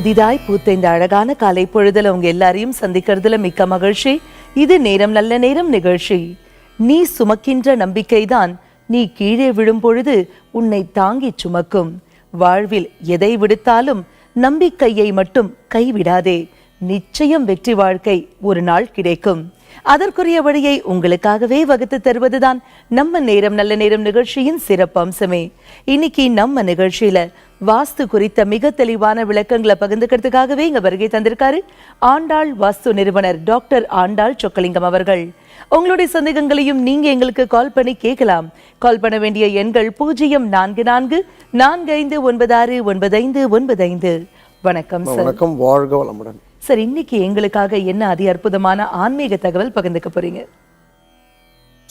புதிதாய் பூத்த இந்த அழகான காலை பொழுதுல உங்க எல்லாரையும் சந்திக்கிறதுல மிக்க மகிழ்ச்சி. இது நேரம் நல்ல நேரம் நிகழ்ச்சி. நீ சுமக்கின்ற நம்பிக்கைதான் நீ கீழே விழும் பொழுது உன்னை தாங்கிச் சுமக்கும். வாழ்வில் எதை விடுத்தாலும் நம்பிக்கையை மட்டும் கைவிடாதே. நிச்சயம் வெற்றி வாழ்க்கை ஒரு நாள் கிடைக்கும். அதற்குரிய வழியை உங்களுக்காகவே வகுத்து தருவதுதான் நம்ம நேரம் நல்ல நேரம் நிகழ்ச்சியின் சிறப்பு அம்சமே இன்னைக்கு நம்ம நிகழ்ச்சியில வாஸ்து குறித்த மிக தெளிவான விளக்கங்களை பகிர்ந்துக்கிறதுக்காகவே இங்க வருகை தந்திருக்காரு ஆண்டாள் வாஸ்து நிறுவனர் டாக்டர் ஆண்டாள் சொக்கலிங்கம் அவர்கள். உங்களுடைய சந்தேகங்களையும் நீங்க எங்களுக்கு கால் பண்ணி கேட்கலாம். கால் பண்ண வேண்டிய எண்கள் பூஜ்ஜியம் நான்கு நான்கு நான்கு ஐந்து ஒன்பது ஆறு ஒன்பது ஐந்து ஒன்பது ஐந்து. வணக்கம் வணக்கம். வாழ்க வளமுடன். சார் இன்னைக்கு எங்களுக்காக என்ன அதி அற்புதமான ஆன்மீக தகவல் பகிர்ந்துக்க போறீங்க?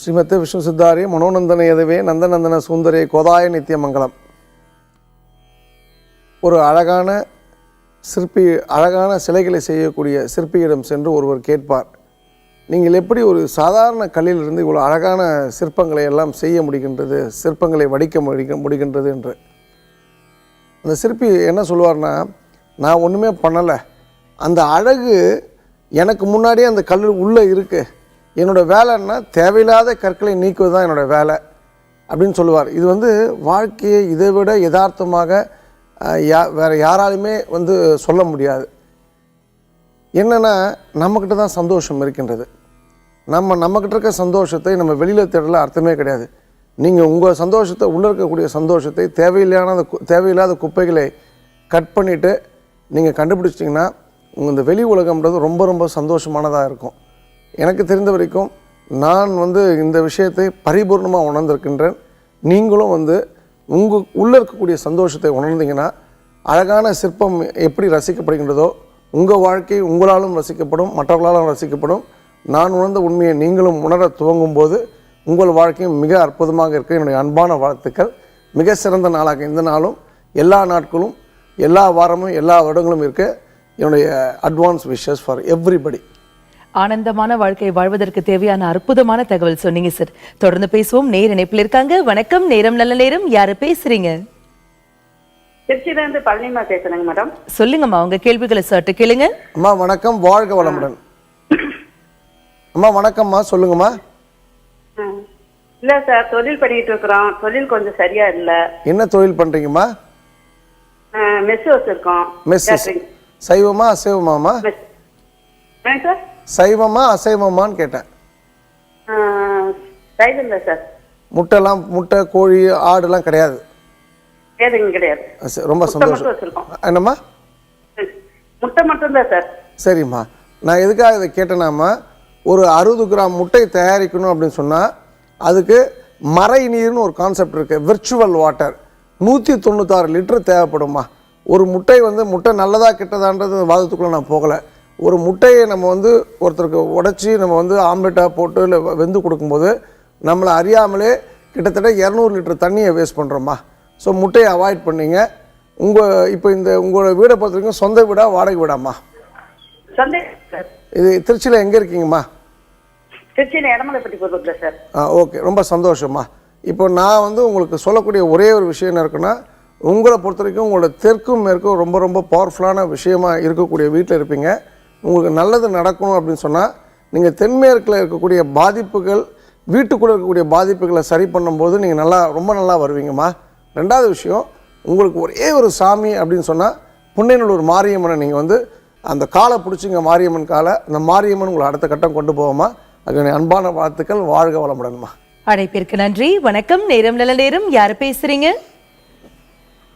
ஸ்ரீமத்து விஷ்ணு சித்தாரி மனோநந்தன எதுவே நந்தநந்தன சுந்தரி கோதாய நித்தியமங்கலம் ஒரு அழகான சிற்பி அழகான சிலைகளை செய்யக்கூடிய சிற்பியிடம் சென்று ஒருவர் கேட்பார். நீங்கள் எப்படி ஒரு சாதாரண கல்லிலிருந்து இவ்வளோ அழகான சிற்பங்களை எல்லாம் செய்ய முடிகின்றது சிற்பங்களை வடிக்க முடிக முடிகின்றது என்று? அந்த சிற்பி என்ன சொல்லுவார்னா நான் ஒன்றுமே பண்ணலை. அந்த அழகு எனக்கு முன்னாடியே அந்த கல் உள்ளே இருக்குது என்னோடய வேலைன்னா தேவையில்லாத கற்களை நீக்குவது தான் என்னோடய வேலை அப்படின்னு சொல்லுவார். இது வந்து வாழ்க்கையை இதை விட யதார்த்தமாக யா வேறு யாராலுமே வந்து சொல்ல முடியாது. என்னென்னா நம்மக்கிட்ட தான் சந்தோஷம் இருக்கின்றது. நம்ம நம்மக்கிட்ட இருக்க சந்தோஷத்தை நம்ம வெளியில் தேடல அர்த்தமே கிடையாது. நீங்கள் உங்கள் சந்தோஷத்தை உள்ளே இருக்கக்கூடிய சந்தோஷத்தை தேவையில்லாத தேவையில்லாத குப்பைகளை கட் பண்ணிவிட்டு நீங்கள் கண்டுபிடிச்சிட்டிங்கன்னா இந்த வெளி உலகம்ன்றது ரொம்ப ரொம்ப சந்தோஷமானதாக இருக்கும். எனக்கு தெரிந்த வரைக்கும் நான் வந்து இந்த விஷயத்தை பரிபூர்ணமாக உணர்ந்திருக்கின்றேன். நீங்களும் வந்து உங்கள் உள்ளே இருக்கக்கூடிய சந்தோஷத்தை உணர்ந்தீங்கன்னா அழகான சிற்பம் எப்படி ரசிக்கப்படுகின்றதோ உங்கள் வாழ்க்கை உங்களாலும் ரசிக்கப்படும் மற்றவர்களாலும் ரசிக்கப்படும். நான் உணர்ந்த உண்மையை நீங்களும் உணர துவங்கும் போது உங்கள் வாழ்க்கையும் மிக அற்புதமாக இருக்க என்னுடைய அன்பான வாழ்த்துக்கள். மிக சிறந்த நாளாக இந்த நாளும் எல்லா நாட்களும் எல்லா வாரமும் எல்லா வருடங்களும் இருக்க என்னுடைய அட்வான்ஸ் விஷஸ் ஃபார் எவ்ரிபடி ஆனந்தமான வாழ்க்கை வாழ்வதற்கு தேவையான அற்புதமான தகவல் சொன்னீங்க சார் தொடர்ந்து பேசுவோம். நேர் இணைப்பில் இருக்காங்க. வணக்கம். நேரம் நல்ல நேரம். யாரு பேசுறீங்க? திருச்சியில இருந்து பழனிமா பேசுறேங்க மேடம் சொல்லுங்கம்மா. உங்க கேள்விகளை சற்று கேளுங்க. அம்மா வணக்கம். வாழ்க வளமுடன். அம்மா வணக்கம்மா. சொல்லுங்கம்மா. ஆ. இல்ல சார் தொழில் பண்ணிட்டு இருக்கிறோம். தொழில் கொஞ்சம் சரியா இல்ல. என்ன தொழில் பண்ணுறீங்கம்மா மெஸ் வச்சிருக்கோம். மெஸ். சைவமா சார். சைவமா அசைவமான்னு கேட்டேன். முட்டைலாம் முட்டை கோழி ஆடுலாம் கிடையாது. ரொம்ப சந்தோஷம். என்னம்மா. முட்டை மட்டும் தான் சார். சரிம்மா. நான் எதுக்காக இதை கேட்டேனாம்மா? ஒரு அறுபது கிராம் முட்டை தயாரிக்கணும் அப்படின்னு சொன்னால் அதுக்கு மறை நீர்னு ஒரு கான்செப்ட் இருக்குது விர்ச்சுவல் வாட்டர் நூற்றி தொண்ணூத்தாறு லிட்டர் தேவைப்படுமா ஒரு முட்டை வந்து முட்டை நல்லதா கெட்டதான்றது வாதத்துக்குள்ளே நான் போகலை. ஒரு முட்டையை நம்ம வந்து ஒருத்தருக்கு உடைச்சி நம்ம வந்து ஆம்லெட்டாக போட்டு இல்லை வெந்து கொடுக்கும்போது நம்மளை அறியாமலே கிட்டத்தட்ட இரநூறு லிட்டர் தண்ணியை வேஸ்ட் பண்ணுறோம்மா ஸோ முட்டையை அவாய்ட் பண்ணீங்க. உங்கள் இப்போ இந்த உங்களோட வீடை பொறுத்த வரைக்கும் சொந்த வீடா வாடகை வீடாம்மா? இது திருச்சியில் எங்கே இருக்கீங்கம்மா? திருச்சியில ஆ ஓகே ரொம்ப சந்தோஷம்மா. இப்போ நான் வந்து உங்களுக்கு சொல்லக்கூடிய ஒரே ஒரு விஷயம் என்ன இருக்குன்னா உங்களை பொறுத்த வரைக்கும் உங்களோட தெற்கும் மேற்கும் ரொம்ப ரொம்ப பவர்ஃபுல்லான விஷயமா இருக்கக்கூடிய வீட்டில் இருப்பீங்க. உங்களுக்கு நல்லது நடக்கணும் அப்படின்னு சொன்னால் நீங்கள் தென்மேற்கில் இருக்கக்கூடிய பாதிப்புகள் வீட்டுக்குள்ளே இருக்கக்கூடிய பாதிப்புகளை சரி பண்ணும்போது நீங்கள் நல்லா ரொம்ப நல்லா வருவீங்கம்மா. ரெண்டாவது விஷயம் உங்களுக்கு ஒரே ஒரு சாமி அப்படின்னு சொன்னால் புன்னைநல்லூர் மாரியம்மனை நீங்கள் வந்து அந்த காலை பிடிச்சிங்க மாரியம்மன் காலை அந்த மாரியம்மன் உங்களை அடுத்த கட்டம் கொண்டு போவோமா அது அன்பான வாழ்த்துக்கள் வாழ்க வளமுடன்மா. அழைப்பிற்கு நன்றி வணக்கம் நேரம் நல்ல நேரம் யார் பேசுறீங்க?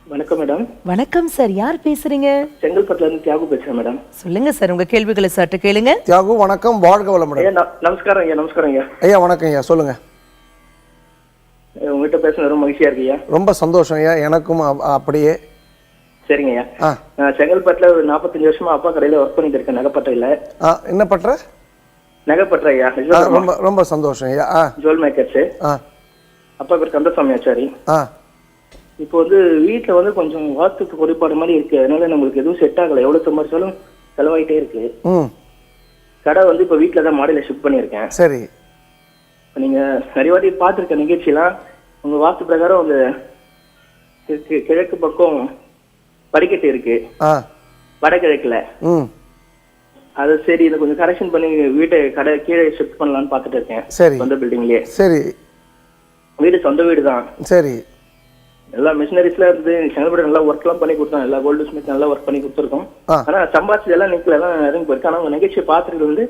வணக்கம் மேடம் வணக்கம் சார் யார் பேசுறீங்க? செங்கல்பட்டுல இருந்து தியாகு பேசுறேன் மேடம் சொல்லுங்க சார் உங்க கேள்விகளை சற்று கேளுங்க. தியாகு வணக்கம். வாழ்க வளமுடன். ஐயா ந- நமஸ்காரம் ஐயா நமஸ்காரம் ஐயா. ஐயா வணக்கம் ஐயா. சொல்லுங்க. உங்ககிட்ட பேசுன ரொம்ப மகிழ்ச்சியா இருக்கு ஐயா. ரொம்ப சந்தோஷம் ஐயா. எனக்கும் அ- அப்படியே. சரிங்க ஐயா. ஆ. நான் செங்கல்பட்டுல ஒரு நாற்பத்தஞ்சு வருஷமா அப்பா கடையில ஒர்க் பண்ணிட்டு இருக்கேன் நகைப்பட்டையில ஆ என்ன பண்ற நகைப்பட்டை ஐயா. ஆ, ரொம்ப ரொம்ப சந்தோஷம் ஐயா. ஆ. Jewel makers. ஆ. அப்பா பேர் கந்தசாமி ஆச்சாரி. ஆ. இப்போ வந்து வீட்டுல வந்து கொஞ்சம் வாஸ்துக்கு குறைபாடு மாதிரி இருக்கு. அதனால நம்மளுக்கு எதுவும் செட் ஆகல. எவ்வளவு சம்பாதிச்சாலும் செலவாயிட்டே இருக்கு. ம். கடை வந்து இப்போ வீட்டில் தான் மாடியில் ஷிஃப்ட் பண்ணியிருக்கேன். சரி. நீங்கள் நிறைய வாட்டி பார்த்துருக்க நிகழ்ச்சியெல்லாம். உங்கள் வாஸ்து பிரகாரம் அந்த கிழக்கு பக்கம் படிக்கட்டு இருக்கு. வடகிழக்குல. அது சரி இதை கொஞ்சம் கரெக்ஷன் பண்ணி வீட்டை கடை கீழே ஷிஃப்ட் பண்ணலாம்னு பார்த்துட்டு இருக்கேன். சரி. சொந்த பில்டிங்லயே சரி. வீடு சொந்த வீடு தான் சரி. எல்லா மிஷினரிஸ்ல இருந்து செங்கல்பட்டு நல்லா ஒர்க் எல்லாம் பண்ணி கொடுத்தோம். எல்லா கோல்டு ஸ்மித் நல்லா ஒர்க் பண்ணி கொடுத்துருக்கோம். ஆனா சம்பாதிச்சது எல்லாம் நிக்கல எல்லாம் இறங்கி போயிருக்கு. ஆனா உங்க நிகழ்ச்சியை பார்த்துட்டு வந்து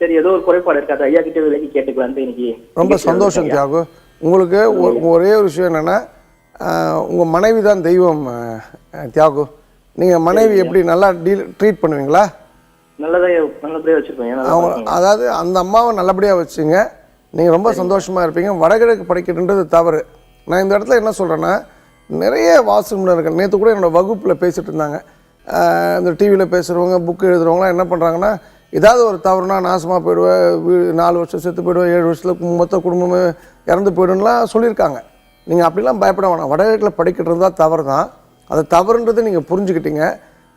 சரி ஏதோ ஒரு குறைபாடு இருக்காது ஐயா கிட்ட விலைக்கு கேட்டுக்கலான்ட்டு இன்னைக்கு ரொம்ப சந்தோஷம். தியாகு. உங்களுக்கு ஒரே ஒரு விஷயம் என்னென்னா உங்கள் மனைவி தான் தெய்வம் தியாகு. நீங்கள் மனைவி எப்படி நல்லா டீல் ட்ரீட் பண்ணுவீங்களா? நல்லதா நல்லபடியா வச்சிருப்பேன். ஏன்னா அவங்க அதாவது அந்த அம்மாவை நல்லபடியாக வச்சுங்க. நீங்கள் ரொம்ப சந்தோஷமாக இருப்பீங்க. வடகிழக்கு படிக்கட்டுன்றது தவறு. நான் இந்த இடத்துல என்ன சொல்கிறேன்னா நிறைய வாசு இருக்கேன் நேற்று கூட என்னோடய வகுப்பில் பேசிகிட்டு இருந்தாங்க. இந்த டிவியில் பேசுகிறவங்க புக்கு எழுதுறவங்களாம் என்ன பண்ணுறாங்கன்னா ஏதாவது ஒரு தவறுனா நாசமாக போயிடுவேன் நாலு வருஷம் செத்து போயிடுவேன் ஏழு வருஷத்தில் மொத்த குடும்பமே இறந்து போயிடும்லாம் சொல்லியிருக்காங்க. நீங்கள் அப்படிலாம் பயப்பட வேணாம். வடகிழக்கில் படிக்கிறது தான் தவறு தான் அதை தவறுன்றது நீங்கள் புரிஞ்சுக்கிட்டீங்க.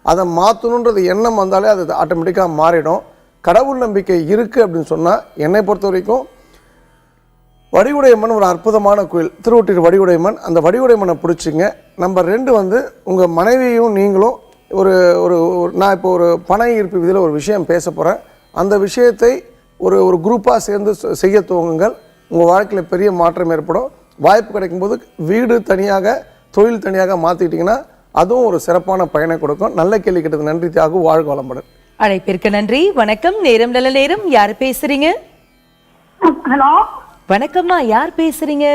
அதை மாற்றணுன்றது எண்ணம் வந்தாலே அது ஆட்டோமேட்டிக்காக மாறிடும். கடவுள் நம்பிக்கை இருக்குது அப்படின்னு சொன்னால் என்னை பொறுத்த வரைக்கும் வடிவுடையம்மன் ஒரு அற்புதமான கோயில். திருவொட்டியூர் வடிவுடையம்மன் அந்த வடிவுடையம்மனை பிடிச்சிங்க. நம்பர் ரெண்டு வந்து உங்கள் மனைவியும் நீங்களும் ஒரு ஒரு நான் இப்போ ஒரு பண ஈர்ப்பு விதியில் ஒரு விஷயம் பேச போகிறேன் அந்த விஷயத்தை ஒரு ஒரு குரூப்பாக சேர்ந்து செய்ய துவங்குங்கள். உங்கள் வாழ்க்கையில் பெரிய மாற்றம் ஏற்படும். வாய்ப்பு கிடைக்கும்போது வீடு தனியாக தொழில் தனியாக மாற்றிக்கிட்டிங்கன்னா அதுவும் ஒரு சிறப்பான பயனை கொடுக்கும். நல்ல கேள்வி கேட்டது நன்றி தியாகு வாழ்க வளமுடன். அழைப்பிற்கு நன்றி. வணக்கம். நேரம் நல்ல நேரம். யார் பேசுறீங்க? ஹலோ? வணக்கம்மா யார் பேசுறீங்க?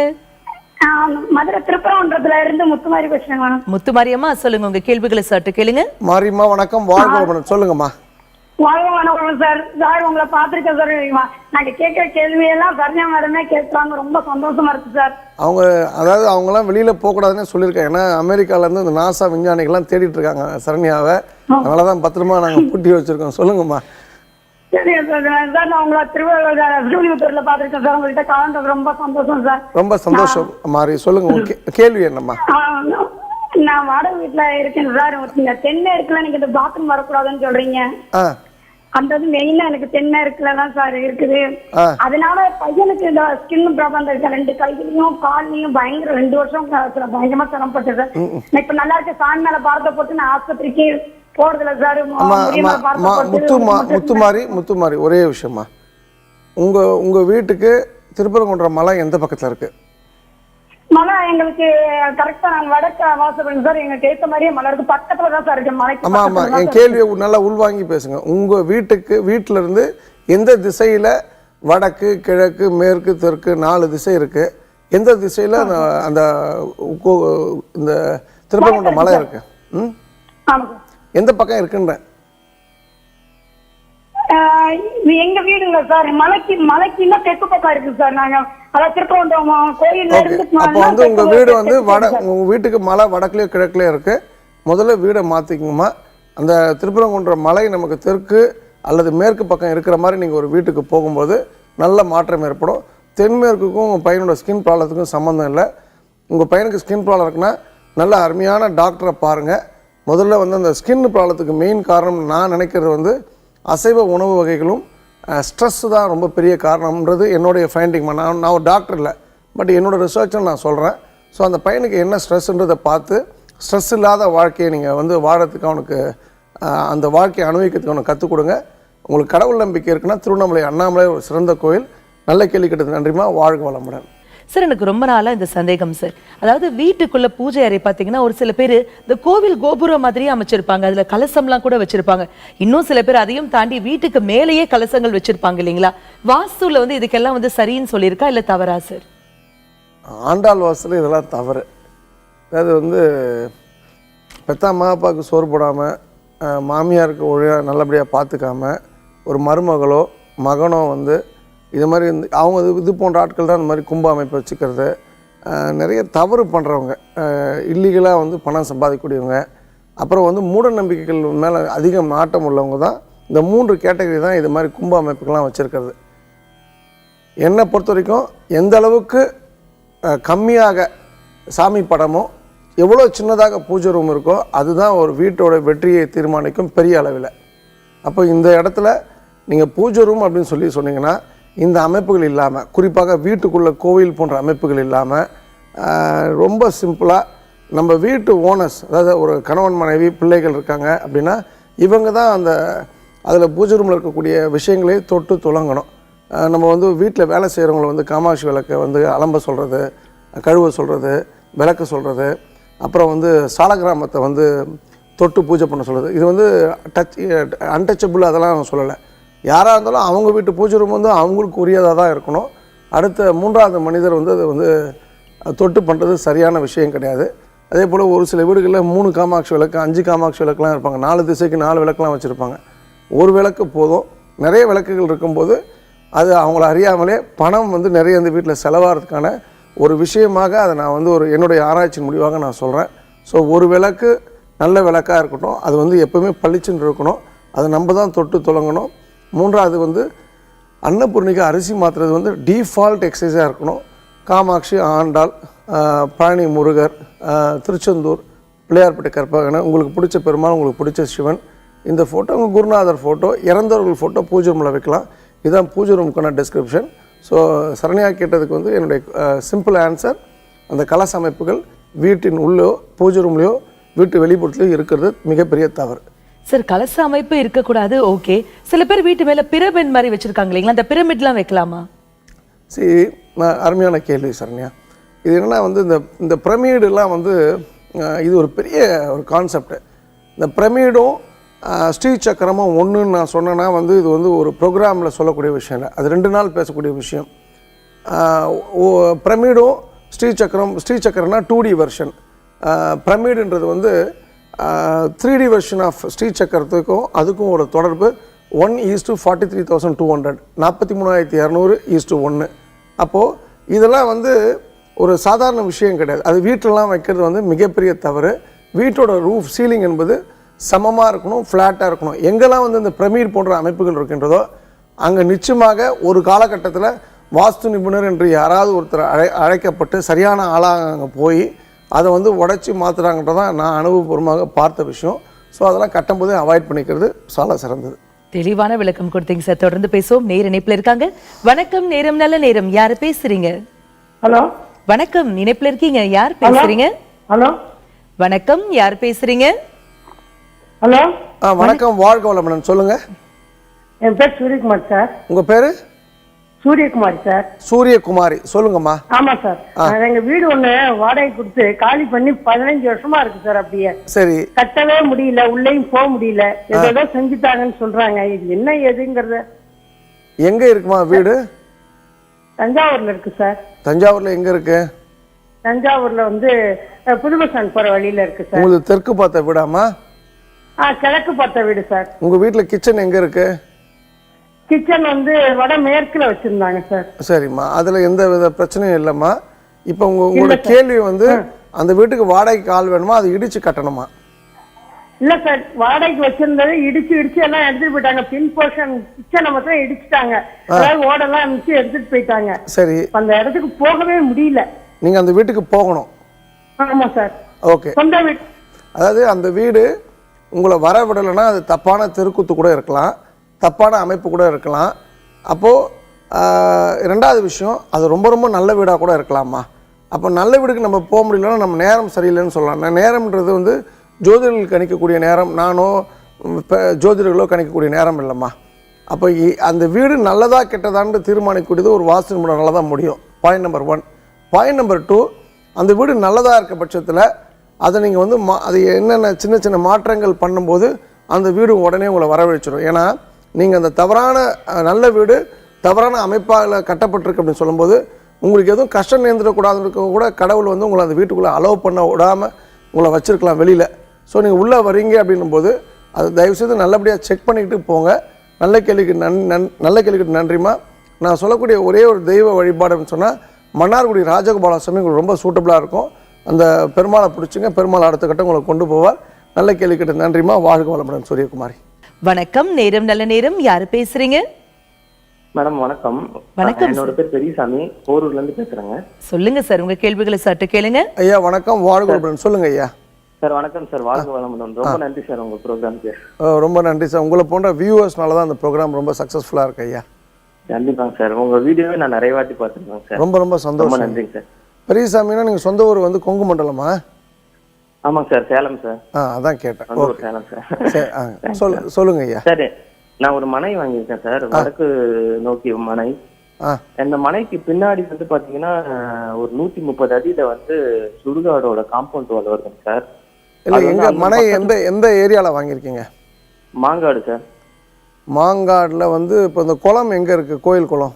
மதுரை திருப்பரங்குன்றத்துல இருந்து முத்துமாரி பேசுறேங்க மேடம். முத்துமாரியம்மா சொல்லுங்க உங்க கேள்விகளை சற்று கேளுங்க. மாரியம்மா வணக்கம். வாழ்க வளமுடன் சொல்லுங்கம்மா. வாழ்க வணக்கம் சார் சார் உங்களை பார்த்திருக்கேன் சார். நாங்க கேட்கிற கேள்வியெல்லாம் சரண்யா மேடமே கேட்கறாங்க. ரொம்ப சந்தோஷமா இருக்கு சார். அவங்க அதாவது அவங்கெல்லாம் வெளியில் போகக்கூடாதுன்னு சொல்லியிருக்காங்க. ஏன்னா அமெரிக்காலேருந்து இந்த நாசா விஞ்ஞானிகள்லாம் தேடிட்டு இருக்காங்க சரண்யாவை. அதனால தான் பத்திரமா நாங்கள் பூட்டி வச்சுருக்கோம். சொல்லுங்கம்மா. சரிங்க சார் சார் நான் உங்களை திருவள்ளுவர் ஸ்ரீவிபுத்தூர்ல பார்த்திருக்கேன் சார். உங்கள்கிட்ட கலந்தது ரொம்ப சந்தோஷம் சார். ரொம்ப சந்தோஷம். மாறி சொல்லுங்க கேள்வி என்னம்மா? நான் வாடகை வீட்டுல இருக்கேன் சார். இந்த தென்னை இருக்குல்ல நீங்க இந்த பாத்ரூம் வரக்கூடாதுன்னு சொல்றீங்க. அந்த இது மெயினா எனக்கு தென்னை இருக்குல்ல தான் சார் இருக்குது. அதனால பையனுக்கு இந்த ஸ்கின் ப்ராப்ளம் இருக்கு. ரெண்டு கையிலயும் கால்லையும் பயங்கர ரெண்டு வருஷம் பயங்கரமா சிரமப்பட்டது நான் இப்ப நல்லா இருக்க சாண் மேல பாரத்தை போட்டு நான் ஆஸ்பத்திரிக்கு முத்துமா முத்துமாரி முத்துமாரி ஒரே விஷயம்மா. உங்கள் உங்கள் வீட்டுக்கு திருப்பரங்குன்ற மலை எந்த பக்கத்தில் இருக்குது மலை எங்களுக்கு கரெக்டா நாங்க வடக்க வாசப்படுங்க சார் எங்களுக்கு ஏத்த மாதிரியே மலை இருக்கு. பக்கத்துல தான் சார் இருக்கு. மலைக்கு ஆமாம் ஆமாம் பக்கத்துல என் கேள்வியை நல்லா உள்வாங்கி பேசுங்க. உங்கள் வீட்டுக்கு வீட்டில் இருந்து எந்த திசையில் வடக்கு கிழக்கு மேற்கு தெற்கு நாலு திசை இருக்குது எந்த திசையில் அந்த இந்த திருப்பரங்குன்ற மலை இருக்கு? ம்? ஆமா எந்த பக்கம் இது எங்க வீடுங்க சார்? மலைக்கு மலைக்கு இன்னும் தெற்கு பக்கம் இருக்கு சார். நாங்க அதாவது ஓகே. இருந்து அப்போ வந்து உங்கள் வீடு வந்து வட உங்கள் வீட்டுக்கு மலை வடக்குலையோ கிழக்குலையோ இருக்குது முதல்ல வீடை மாற்றிக்குங்கம்மா அந்த திருப்பரங்குன்ற மலை நமக்கு தெற்கு அல்லது மேற்கு பக்கம் இருக்கிற மாதிரி நீங்கள் ஒரு வீட்டுக்கு போகும்போது நல்ல மாற்றம் ஏற்படும். தென்மேற்குக்கும் உங்கள் பையனோட ஸ்கின் ப்ராப்ளத்துக்கும் சம்மந்தம் இல்லை. உங்கள் பையனுக்கு ஸ்கின் ப்ராப்ளம் இருக்குன்னா நல்ல அருமையான டாக்டரை பாருங்கள் முதல்ல வந்து அந்த ஸ்கின் ப்ராப்ளத்துக்கு மெயின் காரணம் நான் நினைக்கிறது வந்து அசைவ உணவு வகைகளும் ஸ்ட்ரெஸ் தான் ரொம்ப பெரிய காரணம்ன்றது என்னுடைய ஃபைண்டிங் நான் நான் ஒரு டாக்டர் இல்லை பட் என்னோடய ரிசர்ச்சை நான் சொல்கிறேன் ஸோ அந்த பையனுக்கு என்ன ஸ்ட்ரெஸ்ன்றதை பார்த்து ஸ்ட்ரெஸ் இல்லாத வாழ்க்கையை நீங்கள் வந்து வாழறதுக்கு அவனுக்கு அந்த வாழ்க்கையை அனுபவிக்கிறதுக்கு அவனுக்கு கற்றுக் கொடுங்க. உங்களுக்கு கடவுள் நம்பிக்கை இருக்குன்னா திருவண்ணாமலை அண்ணாமலை ஒரு சிறந்த கோயில். நல்ல கேள்வி கேட்டது நன்றிமா வாழ்க வளமுடன். சார் எனக்கு ரொம்ப நாளாக இந்த சந்தேகம் சார் அதாவது வீட்டுக்குள்ள பூஜை அறை பார்த்தீங்கன்னா ஒரு சில பேர் இந்த கோவில் கோபுரம் மாதிரியே அமைச்சிருப்பாங்க. அதில் கலசம்லாம் கூட வச்சிருப்பாங்க. இன்னும் சில பேர் அதையும் தாண்டி வீட்டுக்கு மேலேயே கலசங்கள் வச்சிருப்பாங்க இல்லைங்களா? வாஸ்துல வந்து இதுக்கெல்லாம் வந்து சரின்னு சொல்லியிருக்கா இல்லை தவறா சார் ஆண்டாள் வாசல் இதெல்லாம் தவறு. அதாவது வந்து பெத்தா மகாப்பாவுக்கு சோறு போடாமல் மாமியாருக்கு ஒழுங்காக நல்லபடியாக பார்த்துக்காம ஒரு மருமகளோ மகனோ வந்து இது மாதிரி அவங்க இது இது போன்ற ஆட்கள் தான் இந்த மாதிரி கும்ப அமைப்பு வச்சுக்கிறது. நிறைய தவறு பண்ணுறவங்க இல்லீகலாக வந்து பணம் சம்பாதிக்கக்கூடியவங்க. அப்புறம் வந்து மூட நம்பிக்கைகள் மேலே அதிகம் நாட்டம் உள்ளவங்க தான் இந்த மூன்று கேட்டகரி தான் இது மாதிரி கும்ப அமைப்புகள்லாம் வச்சுருக்கிறது. என்னை பொறுத்த வரைக்கும் எந்த அளவுக்கு கம்மியாக சாமி படமோ எவ்வளோ சின்னதாக பூஜை ரூம் இருக்கோ அதுதான் ஒரு வீட்டோட வெற்றியை தீர்மானிக்கும் பெரிய அளவில். அப்போ இந்த இடத்துல நீங்கள் பூஜை ரூம் அப்படின்னு சொல்லி சொன்னீங்கன்னா இந்த அமைப்புகள் இல்லாமல் குறிப்பாக வீட்டுக்குள்ளே கோவில் போன்ற அமைப்புகள் இல்லாமல் ரொம்ப சிம்பிளாக நம்ம வீட்டு ஓனர்ஸ் அதாவது ஒரு கணவன் மனைவி பிள்ளைகள் இருக்காங்க அப்படின்னா இவங்க தான் அந்த அதில் பூஜை ரூமில் இருக்கக்கூடிய விஷயங்களே தொட்டு துளங்கணும் நம்ம வந்து வீட்டில் வேலை செய்கிறவங்கள வந்து காமாட்சி விளக்கை வந்து அலம்ப சொல்கிறது கழுவ சொல்கிறது விளக்க சொல்கிறது அப்புறம் வந்து சாலகிராமத்தை வந்து தொட்டு பூஜை பண்ண சொல்கிறது இது வந்து டச் அன்டச்சபிள் அதெல்லாம் நான் சொல்லலை. யாராக இருந்தாலும் அவங்க வீட்டு பூஜை ரூம் வந்து அவங்களுக்கு உரியதாக தான் இருக்கணும். அடுத்த மூன்றாவது மனிதர் வந்து அதை வந்து தொட்டு பண்ணுறது சரியான விஷயம் கிடையாது. அதே போல் ஒரு சில வீடுகளில் மூணு காமாட்சி விளக்கு அஞ்சு காமாட்சி விளக்குலாம் இருப்பாங்க. நாலு திசைக்கு நாலு விளக்குலாம் வச்சுருப்பாங்க. ஒரு விளக்கு போதும். நிறைய விளக்குகள் இருக்கும்போது அது அவங்கள அறியாமலே பணம் வந்து நிறைய இந்த வீட்டில் செலவாகிறதுக்கான ஒரு விஷயமாக அதை நான் வந்து ஒரு என்னுடைய ஆராய்ச்சியின் முடிவாக நான் சொல்கிறேன் ஸோ ஒரு விளக்கு நல்ல விளக்காக இருக்கட்டும். அது வந்து எப்போவுமே பளிச்சுன்னு இருக்கணும். அதை நம்ம தான் தொட்டு துலங்கணும் மூன்றாவது வந்து அன்னபூர்ணிக்கு அரிசி மாற்றுறது வந்து டிஃபால்ட் எக்ஸசைஸாக இருக்கணும். காமாட்சி ஆண்டாள் பழனி முருகர் திருச்செந்தூர் பிள்ளையார்பட்டி கற்பகனை உங்களுக்கு பிடிச்ச பெருமாள் உங்களுக்கு பிடிச்ச சிவன். இந்த ஃபோட்டோ உங்கள் குருநாதர் ஃபோட்டோ இறந்தவர்கள் ஃபோட்டோ பூஜை ரூமில் வைக்கலாம். இதுதான் பூஜை ரூமுக்கான டிஸ்கிரிப்ஷன் ஸோ சரணியா கேட்டதுக்கு வந்து என்னுடைய சிம்பிள் ஆன்சர் அந்த கலசமைப்புகள் வீட்டின் உள்ளோ பூஜை ரூம்லேயோ வீட்டு வெளிப்புறத்துலையோ இருக்கிறது மிகப்பெரிய தவறு. சார் கலச அமைப்பு இருக்கக்கூடாது ஓகே சில பேர் வீட்டு மேலே பிரமிட் மாதிரி வச்சுருக்காங்க இல்லைங்களா? அந்த பிரமிட்லாம் வைக்கலாமா? சரி நான் அருமையான கேள்வி சரண்யா. இது என்னென்னா வந்து இந்த இந்த பிரமிடுலாம் வந்து இது ஒரு பெரிய ஒரு கான்செப்ட் இந்த பிரமிடும் ஸ்ரீ சக்கரமும் ஒன்றுன்னு நான் சொன்னேன்னா வந்து இது வந்து ஒரு ப்ரோக்ராமில் சொல்லக்கூடிய விஷயம் இல்லை. அது ரெண்டு நாள் பேசக்கூடிய விஷயம். பிரமிடும் ஸ்ரீ சக்கரம் ஸ்ரீ சக்கரம்னா டூ டி வெர்ஷன் பிரமிடுன்றது வந்து three D version of Sri சக்கரத்துக்கும் அதுக்கும் ஒரு தொடர்பு. One is to forty three thousand two hundred நாற்பத்தி மூணாயிரத்தி இரநூறு ஈஸ் டு ஒன்று அப்போது இதெல்லாம் வந்து ஒரு சாதாரண விஷயம் கிடையாது. அது வீட்டிலலாம் வைக்கிறது வந்து மிகப்பெரிய தவறு. வீட்டோட ரூஃப் சீலிங் என்பது சமமாக இருக்கணும் ஃப்ளாட்டாக இருக்கணும். எங்கெல்லாம் வந்து இந்த பிரமீர் போன்ற அமைப்புகள் இருக்கின்றதோ அங்கே நிச்சயமாக ஒரு காலகட்டத்தில் வாஸ்து நிபுணர் என்று யாராவது ஒருத்தர் அழை அழைக்கப்பட்டு சரியான ஆளாக அங்கே போய் அதை வந்து உடைச்சி மாற்றுறாங்கன்றதான் நான் அனுபவபூர்வமாக பார்த்த விஷயம். ஸோ அதெல்லாம் கட்டும்போதே அவாய்ட் பண்ணிக்கிறது சால சிறந்தது. தெளிவான விளக்கம் கொடுத்தீங்க சார். தொடர்ந்து பேசுவோம். நேர இணைப்புல இருக்காங்க. வணக்கம். நேரம் நல்ல நேரம். யாரு பேசுறீங்க? ஹலோ? வணக்கம். இணைப்புல இருக்கீங்க. யார் பேசுறீங்க? ஹலோ? வணக்கம். யார் பேசுறீங்க? ஹலோ? வணக்கம். வாழ்க வளமுடன். சொல்லுங்கள் என் பேர் சூரியகுமார் சார். உங்கள் பேர்? சூரியகுமார் சார். சூரியகுமாரி. சொல்லுங்கம்மா. ஆமா சார். எங்க வீடு ஒண்ணு வாடகை கொடுத்து காலி பண்ணி பதினஞ்சு வருஷமா இருக்கு சார் அப்படியே. சரி. கட்டவே முடியல உள்ளேயும் போக முடியல. ஏதோ செஞ்சுட்டாங்கன்னு சொல்றாங்க. இது என்ன ஏதுங்கிறத. எங்கே இருக்குமா வீடு? தஞ்சாவூர்ல இருக்கு சார். தஞ்சாவூரில் எங்கே இருக்கு? தஞ்சாவூர்ல வந்து புது பஸ் ஸ்டாண்ட் போற வழியில இருக்கு சார். உங்களுக்கு தெற்கு பார்த்த வீடாமா ஆ கிழக்கு பார்த்த வீடு சார். உங்கள் வீட்டில் கிச்சன் எங்கே இருக்கு? கிச்சன் வந்து வட மேற்குல வச்சிருந்தாங்க சார். சரிம்மா. அதில் எந்த வித பிரச்சனையும் இல்லைம்மா. இப்போ உங்கள் உங்களோட கேள்வி வந்து அந்த வீட்டுக்கு வாடகைக்கு ஆள் வேணுமா? அது இடிச்சு கட்டணுமா? இல்ல சார். வாடகைக்கு வச்சிருந்தது இடிச்சு இடிச்சு எல்லாம் எடுத்துட்டு போயிட்டாங்க. பின் போர்ஷன் கிச்சனை மட்டும் இடிச்சுட்டாங்க. அதாவது ஓடெல்லாம் இருந்துச்சு எடுத்துட்டு போயிட்டாங்க. சரி. அந்த இடத்துக்கு போகவே முடியல. நீங்கள் அந்த வீட்டுக்கு போகணும். ஆமா சார். ஓகே. சொந்த வீடு அதாவது அந்த வீடு உங்களை வர விடலைன்னா அது தப்பான தெருக்கூத்து கூட இருக்கலாம். தப்பான அமைப்பு கூட இருக்கலாம். அப்போது ரெண்டாவது விஷயம் அது ரொம்ப ரொம்ப நல்ல வீடாக கூட இருக்கலாமா? அப்போ நல்ல வீடுக்கு நம்ம போக முடியலன்னா நம்ம நேரம் சரியில்லைன்னு சொல்லலாம். நான் நேரம்ன்றது வந்து ஜோதிடர்கள் கணிக்கக்கூடிய நேரம் நானோ இப்போ ஜோதிடர்களோ கணிக்கக்கூடிய நேரம் இல்லைம்மா. அப்போ இ- அந்த வீடு நல்லதா கெட்டதான்னு தீர்மானிக்கக்கூடியது ஒரு வாஸ்து நல்லா தான் முடியும். Point number one point number two அந்த வீடு நல்லதாக இருக்க பட்சத்தில் அதை நீங்கள் வந்து மா அது என்னென்ன சின்ன சின்ன மாற்றங்கள் பண்ணும்போது அந்த வீடு உடனே உங்களை வரவழைச்சிடும் ஏன்னா நீங்கள் அந்த தவறான நல்ல வீடு தவறான அமைப்பால் கட்டப்பட்டிருக்கு அப்படின்னு சொல்லும்போது உங்களுக்கு எதுவும் கஷ்டம் நேர்ந்துடக்கூடாதுன்னு கூட கடவுள் வந்து உங்களை அந்த வீட்டுக்குள்ளே அலோவ் பண்ண விடாமல் உங்களை வச்சுருக்கலாம் வெளியில். ஸோ நீங்கள் உள்ளே வரீங்க அப்படின்னும்போது அது தயவுசெய்து நல்லபடியாக செக் பண்ணிக்கிட்டு போங்க. நல்ல கேள்விக்கு நன் நன் நல்ல கேள்விக்கு நன்றிம்மா. நான் சொல்லக்கூடிய ஒரே ஒரு தெய்வ வழிபாடுன்னு சொன்னால் மன்னார்குடி ராஜகோபால சுவாமி உங்களுக்கு ரொம்ப சூட்டபுளாக இருக்கும். அந்த பெருமாளை பிடிச்சிங்க பெருமாள் அடுத்த கட்டம் உங்களை கொண்டு போவார். நல்ல கேள்விக்கிட்ட நன்றிம்மா. வாழ்க வளமுடன் சூரியகுமாரி. வணக்கம் நேரம் நல்ல நேரம் யாரு பேசுறீங்க? மேடம் வணக்கம். வணக்கம் என்னோட பேர் பெரியசாமி. போரூர்ல இருந்து பேசுறேங்க. சொல்லுங்க சார் உங்க கேள்விகளை சற்று கேளுங்க. ஐயா வணக்கம். வாழ்க சொல்லுங்க ஐயா. சார் வணக்கம் சார் வாழ்க வளமுடன். ரொம்ப நன்றி சார் உங்க ப்ரோக்ராம்க்கு ரொம்ப நன்றி சார் உங்களை போன்ற வியூவர்ஸ்னால தான் அந்த ப்ரோக்ராம் ரொம்ப சக்ஸஸ்ஃபுல்லாக இருக்கு ஐயா. கண்டிப்பாங்க சார் உங்க வீடியோவே நான் நிறைய வாட்டி பார்த்துருக்கேன் சார் ரொம்ப ரொம்ப ரொம்ப சந்தோஷம் நன்றிங்க சார் பெரியசாமினா நீங்கள் சொந்த ஊர் வந்து கொங்கு மண்டலமா? ஆமாங்க சார் சேலம் சார். ஆ அதான் கேட்டேன். ஓகே. சேலம் சார். சரி ஆ சொல் சொல்லுங்க ஐயா சரி நான் ஒரு மனை வாங்கியிருக்கேன் சார் வடக்கு நோக்கி மனை. அந்த மனைக்கு பின்னாடி வந்து பாத்தீங்கன்னா ஒரு நூத்தி முப்பது அடியில வந்து சுடுகாடோட காம்பவுண்ட் வால் வருதுங்க சார். இல்லை எங்க மனை எந்த எந்த ஏரியாவில் வாங்கியிருக்கீங்க? மாங்காடு சார். மாங்காடில் வந்து இப்போ இந்த குளம் எங்கே இருக்குது கோயில் குளம்.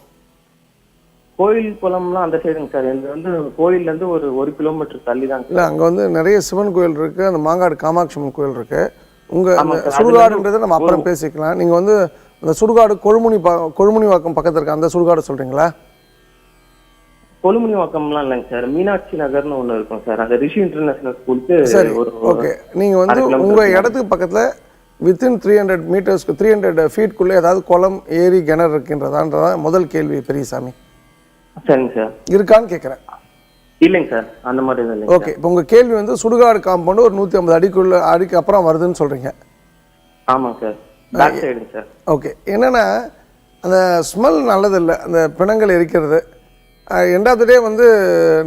கோயில் குளம்லாம் அந்த சைடுங்க சார். இது வந்து கோயில்ல இருந்து ஒரு ஒரு கிலோமீட்டர் தள்ளி தாங்க இல்லை அங்கே வந்து நிறைய சிவன் கோயில் இருக்குது அந்த மாங்காடு காமாட்சி அம்மன் கோயில் இருக்குது உங்கள் சுடுகாடுன்றதை நம்ம அப்புறம் பேசிக்கலாம். நீங்கள் வந்து அந்த சுடுகாடு கொழுமுனி பா கொழுமுனி வாக்கம் பக்கத்தில் இருக்க அந்த சுடுகாடு சொல்கிறீங்களா கொலுமணி வாக்கம்லாம் இல்லைங்க சார். மீனாட்சி நகர்னு ஒண்ணு இருக்கும் சார். அந்த ரிஷி இன்டர்நேஷனல் ஸ்கூலுக்கு சரி ஓகே. நீங்கள் வந்து உங்கள். இடத்துக்கு பக்கத்தில் வித்தின் த்ரீ ஹண்ட்ரட் மீட்டர்ஸ்க்கு த்ரீ ஹண்ட்ரட் ஃபீட்குள்ளே ஏதாவது குளம் ஏரி கிணறு இருக்கின்றதான்றதான் முதல் கேள்வி பெரியசாமி. சரிங்க சார். இருக்கான்னு கேட்குறேன் இல்லைங்க சார் அந்த மாதிரி எதுவும் இல்லைங்க ஓகே இப்போ உங்கள் கேள்வி வந்து சுடுகாடு காம்பவுண்டு ஒரு நூற்றி ஐம்பது அடிக்குள்ள அடிக்கு அப்புறம் வருதுன்னு சொல்கிறீங்க. ஆமாங்க சார் பேக் சைடுங்க சார். ஓகே என்னென்னா அந்த ஸ்மெல் நல்லதில்லை அந்த பிணங்கள் எரிக்கிறது. ரெண்டாவது டே வந்து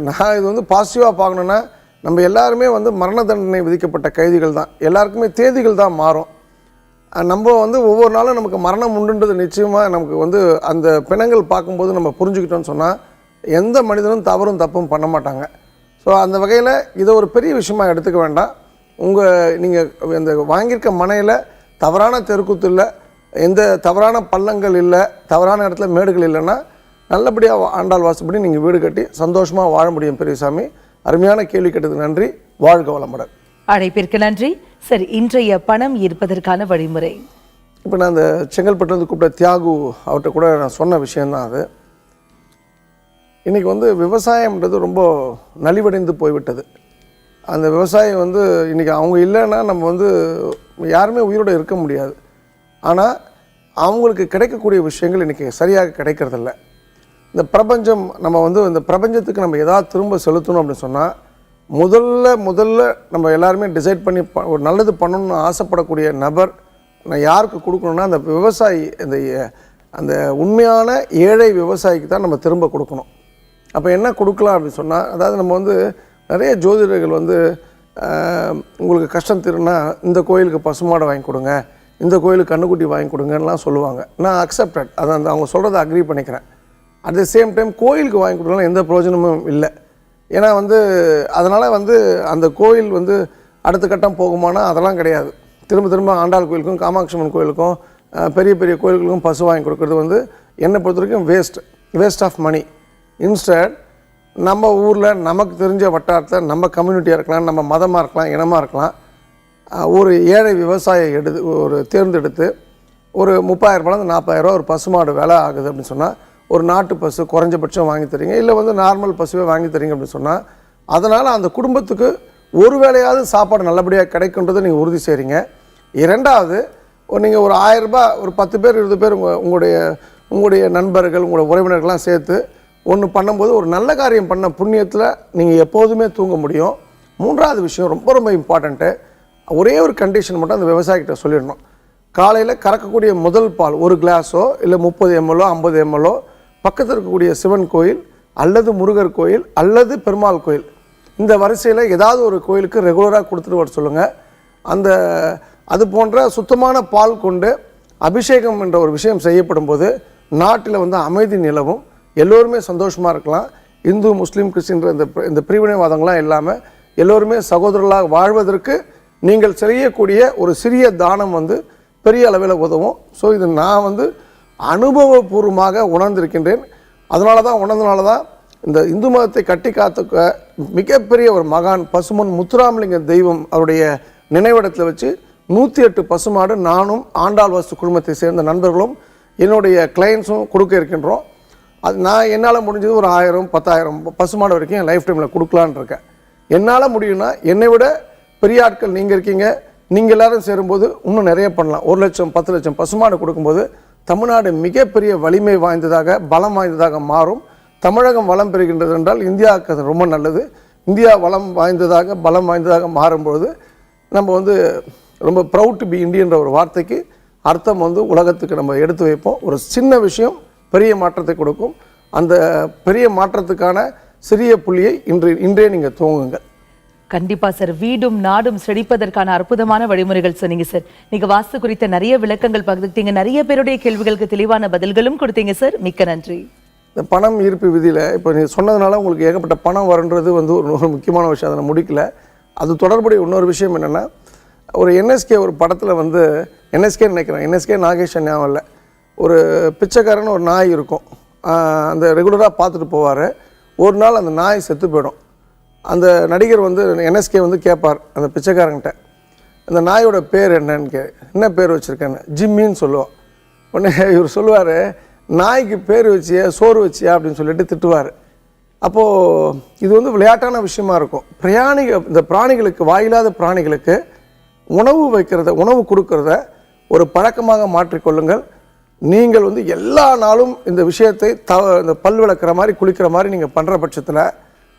நான் இது வந்து பாசிட்டிவாக பார்க்கணுன்னா நம்ம எல்லாருமே வந்து மரண தண்டனை விதிக்கப்பட்ட கைதிகள் தான் எல்லாருக்குமே தேதிகள் தான் மாறும். நம்ம வந்து ஒவ்வொரு நாளும் நமக்கு மரணம் உண்டுன்றது நிச்சயமாக நமக்கு வந்து அந்த பிணங்கள் பார்க்கும்போது நம்ம புரிஞ்சுக்கிட்டோம்னு சொன்னால் எந்த மனிதனும் தவறும் தப்பும் பண்ண மாட்டாங்க. ஸோ அந்த வகையில் இதை ஒரு பெரிய விஷயமாக எடுத்துக்க வேண்டாம். உங்கள் நீங்கள் இந்த வாங்கியிருக்க மனையில் தவறான தெருக்கூத்து இல்லை எந்த தவறான பள்ளங்கள் இல்லை தவறான இடத்துல மேடுகள் இல்லைன்னா நல்லபடியாக ஆண்டாள் வாசப்படி நீங்கள் வீடு கட்டி சந்தோஷமாக வாழ முடியும் பெரியசாமி. அருமையான கேள்வி கேட்டதுக்கு நன்றி. வாழ்க வளமுடன். அழைப்பிற்கு நன்றி. சரி இன்றைய பணம் ஈர்ப்பதற்கான வழிமுறை. இப்போ நான் அந்த செங்கல்பட்டுலேருந்து கூப்பிட்ட தியாகு அவர்கிட்ட கூட நான் சொன்ன விஷயந்தான் அது. இன்றைக்கி வந்து விவசாயம்ன்றது ரொம்ப நலிவடைந்து போய்விட்டது. அந்த விவசாயம் வந்து இன்றைக்கி அவங்க இல்லைன்னா நம்ம வந்து யாருமே உயிரோடு இருக்க முடியாது. ஆனால் அவங்களுக்கு கிடைக்கக்கூடிய விஷயங்கள் இன்றைக்கி சரியாக கிடைக்கிறதில்ல. இந்த பிரபஞ்சம் நம்ம வந்து இந்த பிரபஞ்சத்துக்கு நம்ம எதாவது திரும்ப செலுத்தணும் அப்படின்னு சொன்னால் முதல்ல முதல்ல நம்ம எல்லாருமே டிசைட் பண்ணி ப- ஒரு நல்லது பண்ணணும்னு ஆசைப்படக்கூடிய நபர் நான் யாருக்கு கொடுக்கணும்னா அந்த விவசாயி அந்த அந்த உண்மையான ஏழை விவசாயிக்கு தான் நம்ம திரும்ப கொடுக்கணும். அப்போ என்ன கொடுக்கலாம் அப்படின்னு சொன்னால் அதாவது நம்ம வந்து நிறைய ஜோதிடர்கள் வந்து உங்களுக்கு கஷ்டம் தீருன்னா இந்த கோயிலுக்கு பசுமாடை வாங்கி கொடுங்க இந்த கோயிலுக்கு கண்ணுக்குட்டி வாங்கி கொடுங்கலாம் சொல்லுவாங்க. நான் அக்செப்டட் அதை அந்த அவங்க சொல்கிறத அக்ரி பண்ணிக்கிறேன். அட் த சேம் டைம் கோயிலுக்கு வாங்கி கொடுக்கலாம் எந்த பிரயோஜனமும் இல்லை. ஏன்னா வந்து அதனால் வந்து அந்த கோயில் வந்து அடுத்த கட்டம் போகுமானா அதெல்லாம் கிடையாது. திரும்ப திரும்ப ஆண்டாள் கோயிலுக்கும் காமாட்சி அம்மன் கோயிலுக்கும் பெரிய பெரிய கோயில்களுக்கும் பசு வாங்கி கொடுக்குறது வந்து என்னை பொறுத்த வரைக்கும் waste waste of money instead நம்ம ஊரில் நமக்கு தெரிஞ்ச வட்டாரத்தை நம்ம கம்யூனிட்டியாக இருக்கலாம் நம்ம மதமாக இருக்கலாம் இனமாக இருக்கலாம் ஒரு ஏழை விவசாயி எடுத்து ஒரு தேர்ந்தெடுத்து ஒரு முப்பதாயிரம் ரூபாய் நாற்பதாயிரரூவா ஒரு பசுமாடு விலை ஆகுது அப்படின்னு சொன்னால் ஒரு நாட்டு பசு குறைஞ்சபட்சம் வாங்கி தரீங்க இல்லை வந்து நார்மல் பசுவே வாங்கி தரீங்க அப்படின்னு சொன்னால் அதனால் அந்த குடும்பத்துக்கு ஒரு வேளையாவது சாப்பாடு நல்லபடியாக கிடைக்குன்றதை நீங்கள் உறுதி செய்கிறீங்க இரண்டாவது நீங்கள் ஒரு ஆயிரரூபா ஒரு பத்து பேர் இருபது பேர் உங்கள் உங்களுடைய உங்களுடைய நண்பர்கள் உங்களுடைய உறவினர்கள்லாம் சேர்த்து ஒன்று பண்ணும்போது ஒரு நல்ல காரியம் பண்ண புண்ணியத்தில் நீங்கள் எப்போதுமே தூங்க முடியும். மூன்றாவது விஷயம் ரொம்ப ரொம்ப இம்பார்ட்டண்ட்டு ஒரே ஒரு கண்டிஷன் மட்டும் அந்த விவசாயிகிட்ட சொல்லிடணும். காலையில் கறக்கக்கூடிய முதல் பால் ஒரு கிளாஸோ இல்லை முப்பது எம்எல்ஓ ஐம்பது எம்எல்ஓ பக்கத்தில் இருக்கக்கூடிய சிவன் கோயில் அல்லது முருகர் கோயில் அல்லது பெருமாள் கோயில். இந்த வரிசையில் ஏதாவது ஒரு கோயிலுக்கு ரெகுலராக கொடுத்துட்டு வர சொல்லுங்கள் அந்த அது போன்ற சுத்தமான பால் கொண்டு அபிஷேகம் என்ற ஒரு விஷயம் செய்யப்படும் போது நாட்டில் வந்து அமைதி நிலவும். எல்லோருமே சந்தோஷமாக இருக்கலாம். இந்து முஸ்லீம் கிறிஸ்டின்ற இந்த இந்த பிரிவினைவாதங்கள்லாம் இல்லாமல் எல்லோருமே சகோதரர்களாக வாழ்வதற்கு நீங்கள் செய்யக்கூடிய ஒரு சிறிய தானம் வந்து பெரிய அளவில் உதவும். ஸோ இது நான் வந்து அனுபவபூர்வமாக உணர்ந்திருக்கின்றேன். அதனால தான் உணர்ந்தனால தான் இந்த இந்து மதத்தை கட்டி காத்துக்க மிகப்பெரிய ஒரு மகான் பசுமன் முத்துராமலிங்க தெய்வம் அவருடைய நினைவிடத்தில் வச்சு நூற்றி எட்டு பசுமாடு நானும் ஆண்டாள் வாஸ்து குழுமத்தை சேர்ந்த நண்பர்களும் என்னுடைய கிளைண்ட்ஸும் கொடுக்க இருக்கின்றோம். அது நான் என்னால் முடிஞ்சது ஒரு ஆயிரம் பத்தாயிரம் பசுமாடு வரைக்கும் என் லைஃப் டைமில் கொடுக்கலான்னு இருக்கேன். என்னால் முடியும்னா என்னை விட பெரிய ஆட்கள் நீங்கள் இருக்கீங்க. நீங்கள் எல்லோரும் சேரும்போது இன்னும் நிறைய பண்ணலாம். ஒரு லட்சம் பத்து லட்சம் பசுமாடு கொடுக்கும்போது தமிழ்நாடு மிகப்பெரிய வலிமை வாய்ந்ததாக பலம் வாய்ந்ததாக மாறும். தமிழகம் வளம் பெறுகின்றது என்றால் இந்தியாவுக்கு அது ரொம்ப நல்லது. இந்தியா வளம் வாய்ந்ததாக பலம் வாய்ந்ததாக மாறும்பொழுது நம்ம வந்து ரொம்ப ப்ரவுட் டு பி இந்தியன்ற ஒரு வார்த்தைக்கு அர்த்தம் வந்து உலகத்துக்கு நம்ம எடுத்து வைப்போம். ஒரு சின்ன விஷயம் பெரிய மாற்றத்தை கொடுக்கும். அந்த பெரிய மாற்றத்துக்கான சிறிய புள்ளியை இன்று இன்றே நீங்கள் துவங்குங்கள். கண்டிப்பாக சார். வீடும் நாடும் செழிப்பதற்கான அற்புதமான வழிமுறைகள் சொன்னீங்க சார். நீங்கள் வாஸ்து குறித்த நிறைய விளக்கங்கள் பகிர்ந்துட்டீங்க நிறைய பேருடைய கேள்விகளுக்கு தெளிவான பதில்களும் கொடுத்தீங்க சார். மிக்க நன்றி. இந்த பணம் ஈர்ப்பு விதியில் இப்போ நீங்கள் சொன்னதுனால உங்களுக்கு ஏகப்பட்ட பணம் வருன்றது வந்து ஒரு ஒரு முக்கியமான விஷயம். அதை நான் முடிக்கல. அது தொடர்புடைய இன்னொரு விஷயம் என்னென்னா ஒரு என்எஸ்கே ஒரு படத்தில் வந்து என்எஸ்கே நினைக்கிறேன். என்எஸ்கே நாகேஷ் ஞாபகம் இல்லை ஒரு பிச்சைக்காரன்னு ஒரு நாய் இருக்கும். அந்த ரெகுலராக பார்த்துட்டு போவார். ஒரு நாள் அந்த நாய் செத்து போயிடும். அந்த நடிகர் வந்து என்எஸ்கே வந்து கேட்பார் அந்த பிச்சைக்காரங்கிட்ட. அந்த நாயோட பேர் என்னன்னு கே என்ன பேர் வச்சுருக்கேன்னு? ஜிம்மின்னு சொல்லுவோம் உடனே இவர் சொல்லுவார் நாய்க்கு பேர் வச்சியா சோறு வச்சியா? அப்படின்னு சொல்லிட்டு திட்டுவார். அப்போது இது வந்து விளையாட்டான விஷயமா இருக்கும். பிரயாணிகள் இந்த பிராணிகளுக்கு வாயில்லாத பிராணிகளுக்கு உணவு வைக்கிறத உணவு கொடுக்கறத ஒரு பழக்கமாக மாற்றிக்கொள்ளுங்கள் நீங்கள் வந்து எல்லா நாளும் இந்த விஷயத்தை த இந்த பல் விளக்குற மாதிரி குளிக்கிற மாதிரி நீங்கள் பண்ணுற பட்சத்தில்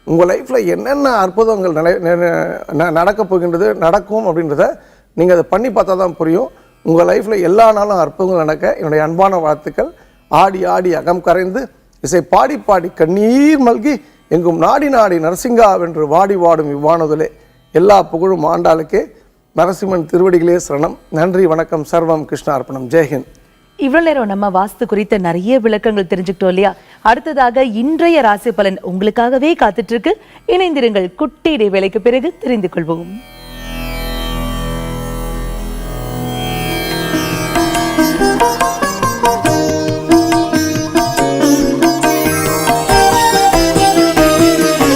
உங்கள் லைஃப்பில் என்னென்ன அற்புதங்கள் நிலை ந- நடக்க போகின்றது நடக்கும் அப்படின்றத நீங்கள் அதை பண்ணி பார்த்தா தான் புரியும். உங்கள் லைஃப்பில் எல்லா நாளும் அற்புதங்கள் நடக்க என்னுடைய அன்பான வாழ்த்துக்கள். ஆடி ஆடி அகம் கரைந்து இசை பாடி பாடி கண்ணீர் மல்கி எங்கும் நாடி நாடி நரசிங்கா வென்று வாடி வாடும் இவ்வானதுலே எல்லா புகழும் ஆண்டாளுக்கே. நரசிம்மன் திருவடிகளே சரணம். நன்றி வணக்கம் சர்வம் கிருஷ்ணார்ப்பணம். ஜெயஹிந்த். இவ்வளோ நேரம் நம்ம வாஸ்து குறித்த நிறைய விளக்கங்கள் தெரிஞ்சுக்கிட்டோம் இல்லையா? அடுத்ததாக இன்றைய ராசி பலன் உங்களுக்காகவே காத்துட்டு இருக்கு இணைந்திருங்கள் குட்டி இடைவேளைக்கு பிறகு தெரிந்து கொள்வோம்.